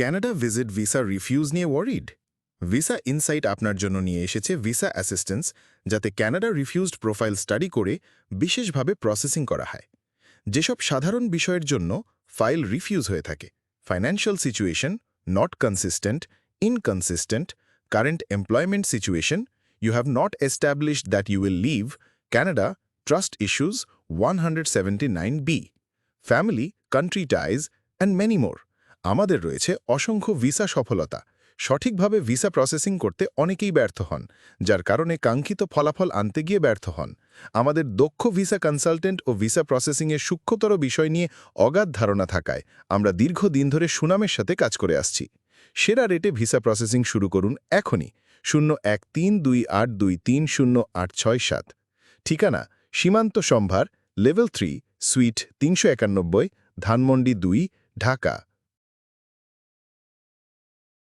Canada visit visa refuse নিয়ে worried visa insight আপনার জন্য নিয়ে এসেছে ভিসা অ্যাসিস্ট্যান্স যাতে ক্যানাডা রিফিউজড প্রোফাইল স্টাডি করে বিশেষভাবে প্রসেসিং করা হয়। যেসব সাধারণ বিষয়ের জন্য ফাইল রিফিউজ হয়ে থাকে। Financial situation not consistent inconsistent current employment situation you have not established that you will leave Canada trust issues one hundred seventy nine B family country আমাদের রয়েছে অসংখ্য ভিসা সফলতা। সঠিকভাবে ভিসা প্রসেসিং করতে অনেকেই ব্যর্থ হন, যার কারণে কাঙ্ক্ষিত ফলাফল আনতে গিয়ে ব্যর্থ হন। আমাদের দক্ষ ভিসা কনসালটেন্ট ও ভিসা প্রসেসিংয়ের সূক্ষ্মতর বিষয় নিয়ে অগাধ ধারণা থাকায় আমরা দীর্ঘদিন ধরে সুনামের সাথে কাজ করে আসছি। সেরা রেটে ভিসা প্রসেসিং শুরু করুন এখনই। শূন্য এক তিন দুই আট দুই তিন শূন্য আট ছয় সাত। ঠিকানা, সীমান্ত সম্ভার লেভেল থ্রি সুইট তিনশো একানব্বই, ধানমন্ডি দুই, ঢাকা।